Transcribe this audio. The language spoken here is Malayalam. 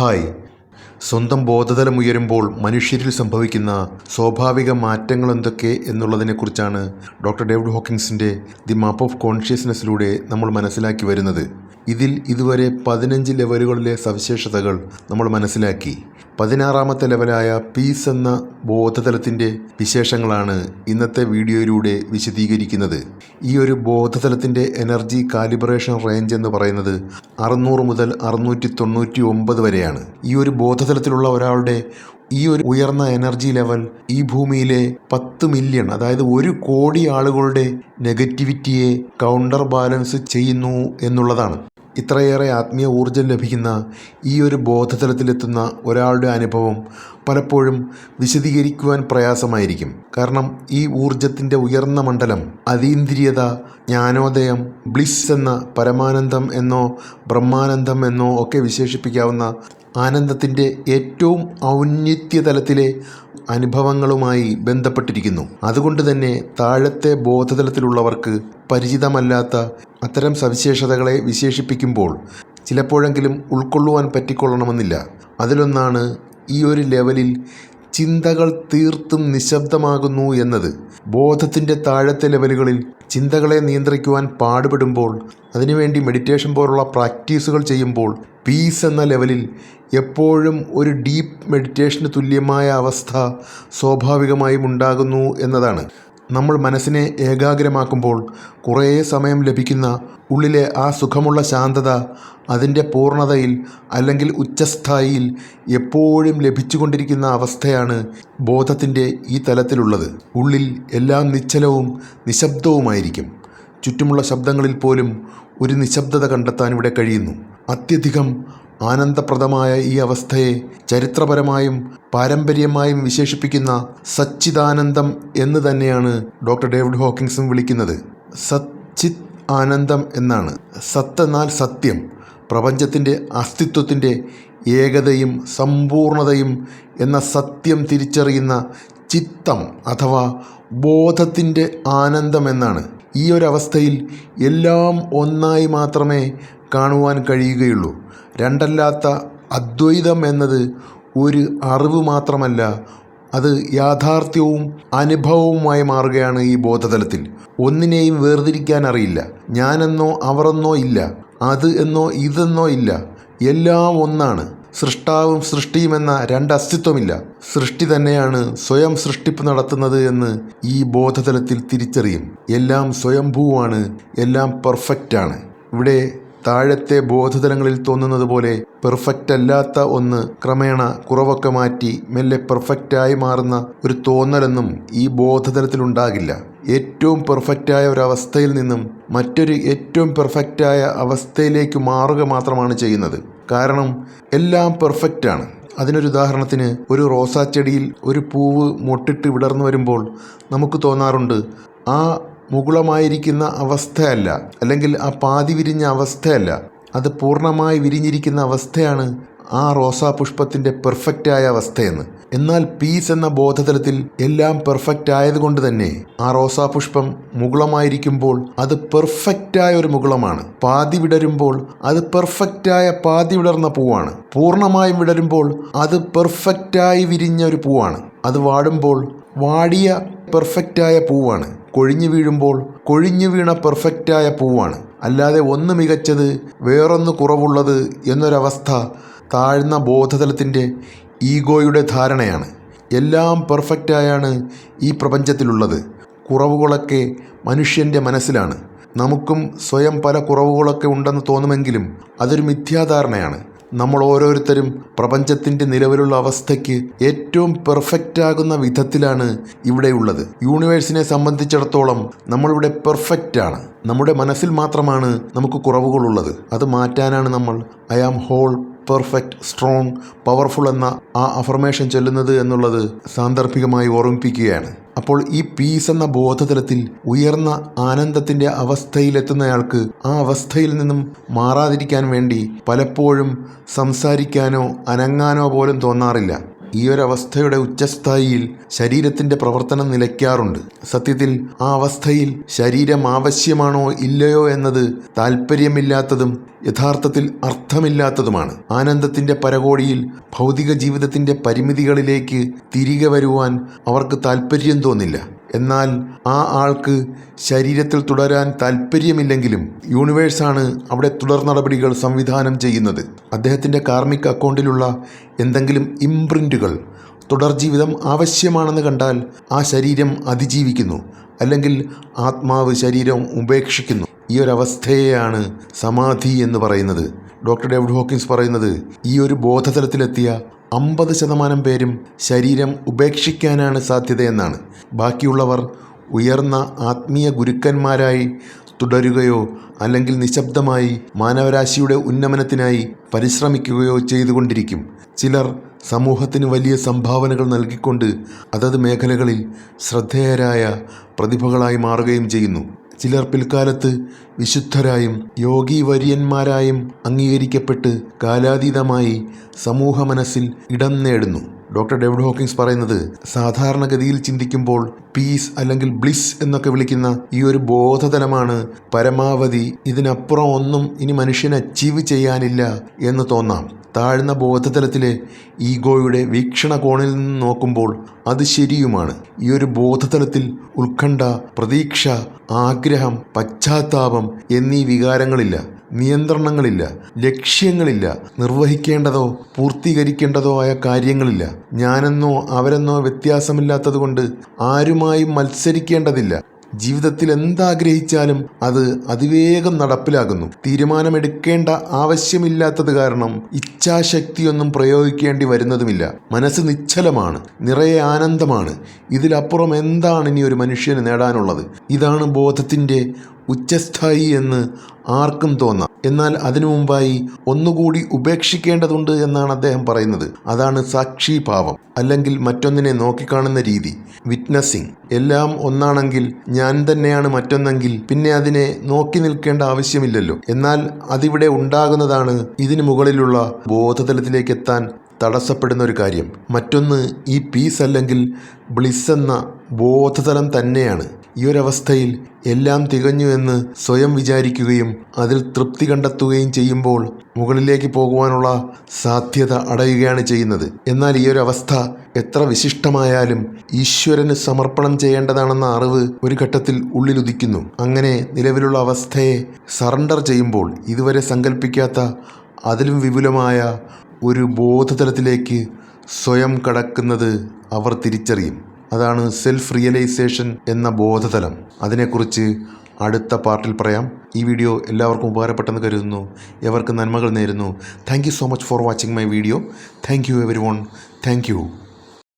ഹായ്. സ്വന്തം ബോധതലം ഉയരുമ്പോൾ മനുഷ്യരിൽ സംഭവിക്കുന്ന സ്വാഭാവിക മാറ്റങ്ങൾ എന്തൊക്കെ എന്നുള്ളതിനെക്കുറിച്ചാണ് ഡോക്ടർ ഡേവിഡ് ഹോക്കിൻസിന്റെ ദി മാപ്പ് ഓഫ് കോൺഷ്യസ്നെസ്സിലൂടെ നമ്മൾ മനസ്സിലാക്കി വരുന്നത്. ഇതിൽ ഇതുവരെ പതിനഞ്ച് ലെവലുകളിലെ സവിശേഷതകൾ നമ്മൾ മനസ്സിലാക്കി. പതിനാറാമത്തെ ലെവലായ പീസ് എന്ന ബോധതലത്തിന്റെ വിശേഷങ്ങളാണ് ഇന്നത്തെ വീഡിയോയിലൂടെ വിശദീകരിക്കുന്നത്. ഈ ഒരു ബോധതലത്തിന്റെ എനർജി കാലിബ്രേഷൻ റേഞ്ച് എന്ന് പറയുന്നത് അറുന്നൂറ് മുതൽ അറുന്നൂറ്റി തൊണ്ണൂറ്റി ഒമ്പത് വരെയാണ്. ഈ ഒരു ബോധതലത്തിലുള്ള ഒരാളുടെ ഈ ഒരു ഉയർന്ന എനർജി ലെവൽ ഈ ഭൂമിയിലെ പത്ത് മില്യൺ അതായത് ഒരു കോടി ആളുകളുടെ നെഗറ്റിവിറ്റിയെ കൗണ്ടർ ബാലൻസ് ചെയ്യുന്നു എന്നുള്ളതാണ്. ഇത്രയേറെ ആത്മീയ ഊർജം ലഭിക്കുന്ന ഈ ഒരു ബോധതലത്തിലെത്തുന്ന ഒരാളുടെ അനുഭവം പലപ്പോഴും വിശദീകരിക്കുവാൻ പ്രയാസമായിരിക്കും. കാരണം ഈ ഊർജത്തിന്റെ ഉയർന്ന മണ്ഡലം അതീന്ദ്രിയത ജ്ഞാനോദയം ബ്ലിസ് എന്ന പരമാനന്ദം എന്നോ ബ്രഹ്മാനന്ദം എന്നോ ഒക്കെ വിശേഷിപ്പിക്കാവുന്ന ആനന്ദത്തിന്റെ ഏറ്റവും ഔന്നിത്യതലത്തിലെ അനുഭവങ്ങളുമായി ബന്ധപ്പെട്ടിരിക്കുന്നു. അതുകൊണ്ട് തന്നെ താഴത്തെ ബോധതലത്തിലുള്ളവർക്ക് പരിചിതമല്ലാത്ത അത്തരം സവിശേഷതകളെ വിശേഷിപ്പിക്കുമ്പോൾ ചിലപ്പോഴെങ്കിലും ഉൾക്കൊള്ളുവാൻ പറ്റിക്കൊള്ളണമെന്നില്ല. അതിലൊന്നാണ് ഈ ഒരു ലെവലിൽ ചിന്തകൾ തീർത്തും നിശബ്ദമാകുന്നു എന്നത്. ബോധത്തിന്റെ താഴത്തെ ലെവലുകളിൽ ചിന്തകളെ നിയന്ത്രിക്കുവാൻ പാടുപെടുമ്പോൾ അതിനുവേണ്ടി മെഡിറ്റേഷൻ പോലുള്ള പ്രാക്ടീസുകൾ ചെയ്യുമ്പോൾ പീസ് എന്ന ലെവലിൽ എപ്പോഴും ഒരു ഡീപ്പ് മെഡിറ്റേഷന് തുല്യമായ അവസ്ഥ സ്വാഭാവികമായും ഉണ്ടാകുന്നു എന്നതാണ്. നമ്മൾ മനസ്സിനെ ഏകാഗ്രമാക്കുമ്പോൾ കുറേ സമയം ലഭിക്കുന്ന ഉള്ളിലെ ആ സുഖമുള്ള ശാന്തത അതിന്റെ പൂർണതയിൽ അല്ലെങ്കിൽ ഉച്ചസ്ഥായിയിൽ എപ്പോഴും ലഭിച്ചുകൊണ്ടിരിക്കുന്ന അവസ്ഥയാണ് ബോധത്തിന്റെ ഈ തലത്തിലുള്ളത്. ഉള്ളിൽ എല്ലാം നിശ്ചലവും നിശബ്ദവുമായിരിക്കും. ചുറ്റുമുള്ള ശബ്ദങ്ങളിൽ പോലും ഒരു നിശബ്ദത കണ്ടെത്താൻ ഇവിടെ കഴിയുന്നു. അത്യധികം ആനന്ദപ്രദമായ ഈ അവസ്ഥയെ ചരിത്രപരമായും പാരമ്പര്യമായും വിശേഷിപ്പിക്കുന്ന സച്ചിദാനന്ദം എന്ന് തന്നെയാണ് ഡോക്ടർ ഡേവിഡ് ഹോക്കിങ്സും വിളിക്കുന്നത്. സച്ചിത് ആനന്ദം എന്നാണ്. സത്ത് എന്നാൽ സത്യം. പ്രപഞ്ചത്തിന്റെ അസ്തിത്വത്തിന്റെ ഏകതയും സമ്പൂർണതയും എന്ന സത്യം തിരിച്ചറിയുന്ന ചിത്തം അഥവാ ബോധത്തിന്റെ ആനന്ദം എന്നാണ്. ഈ ഒരവസ്ഥയിൽ എല്ലാം ഒന്നായി മാത്രമേ കാണുവാൻ കഴിയുകയുള്ളൂ. രണ്ടല്ലാത്ത അദ്വൈതം എന്നത് ഒരു അറിവ് മാത്രമല്ല അത് യാഥാർത്ഥ്യവും അനുഭവവുമായി മാറുകയാണ് ഈ ബോധതലത്തിൽ. ഒന്നിനെയും വേർതിരിക്കാൻ അറിയില്ല. ഞാനെന്നോ അവരെന്നോ ഇല്ല. അത് എന്നോ ഇതെന്നോ ഇല്ല. എല്ലാം ഒന്നാണ്. സൃഷ്ടാവും സൃഷ്ടിയുമെന്ന രണ്ട് അസ്തിത്വമില്ല സൃഷ്ടി തന്നെയാണ് സ്വയം സൃഷ്ടിപ്പ് നടത്തുന്നത് എന്ന് ഈ ബോധതലത്തിൽ തിരിച്ചറിയും. എല്ലാം സ്വയംഭൂവാണ് എല്ലാം പെർഫെക്റ്റാണ്. ഇവിടെ താഴത്തെ ബോധതലങ്ങളിൽ തോന്നുന്നത് പോലെ പെർഫെക്റ്റ് അല്ലാത്ത ഒന്ന് ക്രമേണ കുറവൊക്കെ മാറ്റി മെല്ലെ പെർഫെക്റ്റായി മാറുന്ന ഒരു തോന്നലൊന്നും ഈ ബോധതലത്തിലുണ്ടാകില്ല ഏറ്റവും പെർഫെക്റ്റായ ഒരു അവസ്ഥയിൽ നിന്നും മറ്റൊരു ഏറ്റവും പെർഫെക്റ്റായ അവസ്ഥയിലേക്ക് മാറുക മാത്രമാണ് ചെയ്യുന്നത്. കാരണം എല്ലാം പെർഫെക്റ്റാണ് അതിനൊരു ഉദാഹരണത്തിന് ഒരു റോസാച്ചെടിയിൽ ഒരു പൂവ് മൊട്ടിട്ട് വിടർന്നു വരുമ്പോൾ നമുക്ക് തോന്നാറുണ്ട് ആ മുകുളമായിരിക്കുന്ന അവസ്ഥയല്ല അല്ലെങ്കിൽ ആ പാതി വിരിഞ്ഞ അവസ്ഥയല്ല അത് പൂർണമായി വിരിഞ്ഞിരിക്കുന്ന അവസ്ഥയാണ് ആ റോസാ പുഷ്പത്തിന്റെ പെർഫെക്റ്റായ അവസ്ഥയെന്ന്. എന്നാൽ പീസ് എന്ന ബോധതലത്തിൽ എല്ലാം പെർഫെക്റ്റ് ആയതുകൊണ്ട് തന്നെ ആ റോസാ പുഷ്പം മുകുളമായിരിക്കുമ്പോൾ അത് പെർഫെക്റ്റായ ഒരു മുകുളമാണ്. പാതി വിടരുമ്പോൾ അത് പെർഫെക്റ്റായ പാതി വിടർന്ന പൂവാണ്. പൂർണമായും വിടരുമ്പോൾ അത് പെർഫെക്റ്റായി വിരിഞ്ഞ ഒരു പൂവാണ്. അത് വാടുമ്പോൾ വാടിയ പെർഫെക്റ്റായ പൂവാണ്. കൊഴിഞ്ഞു വീഴുമ്പോൾ കൊഴിഞ്ഞു വീണ പെർഫെക്റ്റായ പൂവാണ്. അല്ലാതെ ഒന്ന് മികച്ചത് വേറൊന്ന് കുറവുള്ളത് എന്നൊരവസ്ഥ താഴ്ന്ന ബോധതലത്തിന്റെ ഈഗോയുടെ ധാരണയാണ്. എല്ലാം പെർഫെക്റ്റായാണ് ഈ പ്രപഞ്ചത്തിലുള്ളത്. കുറവുകളൊക്കെ മനുഷ്യന്റെ മനസ്സിലാണ്. നമുക്കും സ്വയം പല കുറവുകളൊക്കെ ഉണ്ടെന്ന് തോന്നുമെങ്കിലും അതൊരു മിഥ്യാധാരണയാണ്. നമ്മൾ ഓരോരുത്തരും പ്രപഞ്ചത്തിന്റെ നിലവിലുള്ള അവസ്ഥയ്ക്ക് ഏറ്റവും പെർഫെക്റ്റ് ആകുന്ന വിധത്തിലാണ് ഇവിടെയുള്ളത് യൂണിവേഴ്സിനെ സംബന്ധിച്ചിടത്തോളം നമ്മളിവിടെ പെർഫെക്റ്റ് ആണ് നമ്മുടെ മനസ്സിൽ മാത്രമാണ് നമുക്ക് കുറവുകളുള്ളത്. അത് മാറ്റാനാണ് നമ്മൾ I am whole perfect strong powerful എന്ന ആ അഫർമേഷൻ ചൊല്ലുന്നത് എന്നുള്ളത് സാന്ദർഭികമായി ഓർമ്മിപ്പിക്കുകയാണ്. അപ്പോൾ ഈ പീസ് എന്ന ബോധതലത്തിൽ ഉയർന്ന ആനന്ദത്തിന്റെ അവസ്ഥയിലെത്തുന്നയാൾക്ക് ആ അവസ്ഥയിൽ നിന്നും മാറാതിരിക്കാൻ വേണ്ടി പലപ്പോഴും സംസാരിക്കാനോ അനങ്ങാനോ പോലും തോന്നാറില്ല. ഈ അവസ്ഥയുടെ ഉച്ചസ്ഥായിയിൽ ശരീരത്തിന്റെ പ്രവർത്തനം നിലയ്ക്കാറുണ്ട്. സത്യത്തിൽ ആ അവസ്ഥയിൽ ശരീരം ആവശ്യമാണോ ഇല്ലയോ എന്നത് താല്പര്യമില്ലാത്തതും യഥാർത്ഥത്തിൽ അർത്ഥമില്ലാത്തതുമാണ്. ആനന്ദത്തിന്റെ പരകോടിയിൽ ഭൗതിക ജീവിതത്തിന്റെ പരിമിതികളിലേക്ക് തിരികെ വരുവാൻ അവർക്ക് താല്പര്യം തോന്നില്ല. എന്നാൽ ആ ആൾക്ക് ശരീരത്തിൽ തുടരാൻ താല്പര്യമില്ലെങ്കിലും യൂണിവേഴ്സാണ് അവിടെ തുടർ നടപടികൾ സംവിധാനം ചെയ്യുന്നത്. അദ്ദേഹത്തിന്റെ കാർമിക് അക്കൗണ്ടിലുള്ള എന്തെങ്കിലും ഇംപ്രിന്റുകൾ തുടർ ജീവിതം ആവശ്യമാണെന്ന് കണ്ടാൽ ആ ശരീരം അതിജീവിക്കുന്നു അല്ലെങ്കിൽ ആത്മാവ് ശരീരം ഉപേക്ഷിക്കുന്നു. ഈ ഒരു അവസ്ഥയെയാണ് സമാധി എന്ന് പറയുന്നത്. ഡോക്ടർ ഡേവിഡ് ഹോക്കിൻസ് പറയുന്നത് ഈ ഒരു ബോധതലത്തിലെത്തിയ അമ്പത് ശതമാനം പേരും ശരീരം ഉപേക്ഷിക്കാനാണ് സാധ്യതയെന്നാണ്. ബാക്കിയുള്ളവർ ഉയർന്ന ആത്മീയ ഗുരുക്കന്മാരായി തുടരുകയോ അല്ലെങ്കിൽ നിശബ്ദമായി മാനവരാശിയുടെ ഉന്നമനത്തിനായി പരിശ്രമിക്കുകയോ ചെയ്തുകൊണ്ടിരിക്കും. ചിലർ സമൂഹത്തിന് വലിയ സംഭാവനകൾ നൽകിക്കൊണ്ട് അതത് മേഖലകളിൽ ശ്രദ്ധേയരായ പ്രതിഭകളായി മാറുകയും ചെയ്യുന്നു. ചിലർ പിൽക്കാലത്ത് വിശുദ്ധരായും യോഗീവര്യന്മാരായും അംഗീകരിക്കപ്പെട്ട് കാലാതീതമായി സമൂഹ മനസ്സിൽ ഇടം നേടുന്നു. ഡോക്ടർ ഡേവിഡ് ഹോക്കിങ്സ് പറയുന്നത് സാധാരണഗതിയിൽ ചിന്തിക്കുമ്പോൾ പീസ് അല്ലെങ്കിൽ ബ്ലിസ് എന്നൊക്കെ വിളിക്കുന്ന ഈ ഒരു ബോധതലമാണ് പരമാവധി ഇതിനപ്പുറം ഒന്നും ഇനി മനുഷ്യൻ അച്ചീവ് ചെയ്യാനില്ല എന്ന് തോന്നാം. താഴ്ന്ന ബോധതലത്തിലെ ഈഗോയുടെ വീക്ഷണകോണിൽ നിന്ന് നോക്കുമ്പോൾ അത് ശരിയുമാണ്. ഈ ഒരു ബോധതലത്തിൽ ഉത്കണ്ഠ പ്രതീക്ഷ ആഗ്രഹം പശ്ചാത്താപം എന്നീ വികാരങ്ങളില്ല. നിയന്ത്രണങ്ങളില്ല ലക്ഷ്യങ്ങളില്ല നിർവഹിക്കേണ്ടതോ പൂർത്തീകരിക്കേണ്ടതോ ആയ കാര്യങ്ങളില്ല. ഞാനെന്നോ അവരെന്നോ വ്യത്യാസമില്ലാത്തതുകൊണ്ട് ആരുമായും മത്സരിക്കേണ്ടതില്ല. ജീവിതത്തിൽ എന്താഗ്രഹിച്ചാലും അത് അതിവേഗം നടപ്പിലാകുന്നു. തീരുമാനമെടുക്കേണ്ട ആവശ്യമില്ലാത്തത് കാരണം ഇച്ഛാശക്തിയൊന്നും പ്രയോഗിക്കേണ്ടി വരുന്നതുമില്ല. മനസ്സ് നിശ്ചലമാണ് നിറയെ ആനന്ദമാണ്. ഇതിലപ്പുറം എന്താണ് ഇനി ഒരു മനുഷ്യന് നേടാനുള്ളത്? ഇതാണ് ബോധത്തിന്റെ ഉച്ചസ്ഥായി എന്ന് ആർക്കും തോന്നാം. എന്നാൽ അതിനു മുമ്പായി ഒന്നുകൂടി ഉപേക്ഷിക്കേണ്ടതുണ്ട് എന്നാണ് അദ്ദേഹം പറയുന്നത്. അതാണ് സാക്ഷിഭാവം അല്ലെങ്കിൽ മറ്റൊന്നിനെ നോക്കിക്കാണുന്ന രീതി. വിറ്റ്നസ്സിംഗ്. എല്ലാം ഒന്നാണെങ്കിൽ ഞാൻ തന്നെയാണ് മറ്റൊന്നെങ്കിൽ പിന്നെ അതിനെ നോക്കി നിൽക്കേണ്ട ആവശ്യമില്ലല്ലോ. എന്നാൽ അതിവിടെ ഉണ്ടാകുന്നതാണ് ഇതിനു മുകളിലുള്ള ബോധതലത്തിലേക്ക് എത്താൻ തടസ്സപ്പെടുന്ന ഒരു കാര്യം. മറ്റൊന്ന് ഈ പീസ് അല്ലെങ്കിൽ ബ്ലിസ് എന്ന ബോധതലം തന്നെയാണ്. ഈ ഒരവസ്ഥയിൽ എല്ലാം തികഞ്ഞു എന്ന് സ്വയം വിചാരിക്കുകയും അതിൽ തൃപ്തി കണ്ടെത്തുകയും ചെയ്യുമ്പോൾ മുകളിലേക്ക് പോകുവാനുള്ള സാധ്യത അടയുകയാണ് ചെയ്യുന്നത്. എന്നാൽ ഈ ഒരു അവസ്ഥ എത്ര വിശിഷ്ടമായാലും ഈശ്വരന് സമർപ്പണം ചെയ്യേണ്ടതാണെന്ന അറിവ് ഒരു ഘട്ടത്തിൽ ഉള്ളിലുദിക്കുന്നു. അങ്ങനെ നിലവിലുള്ള അവസ്ഥയെ സറണ്ടർ ചെയ്യുമ്പോൾ ഇതുവരെ സങ്കല്പിക്കാത്ത അതിലും വിപുലമായ ഒരു ബോധതലത്തിലേക്ക് സ്വയം കടക്കുന്നത് അവർ തിരിച്ചറിയും. അതാണ് സെൽഫ് റിയലൈസേഷൻ എന്ന ബോധതലം. അതിനെക്കുറിച്ച് അടുത്ത പാർട്ടിൽ പറയാം. ഈ വീഡിയോ എല്ലാവർക്കും ഉപകാരപ്പെട്ടെന്ന് കരുതുന്നു. എവർക്ക് നന്മകൾ നേരുന്നു. Thank so much for watching my video thank you everyone thank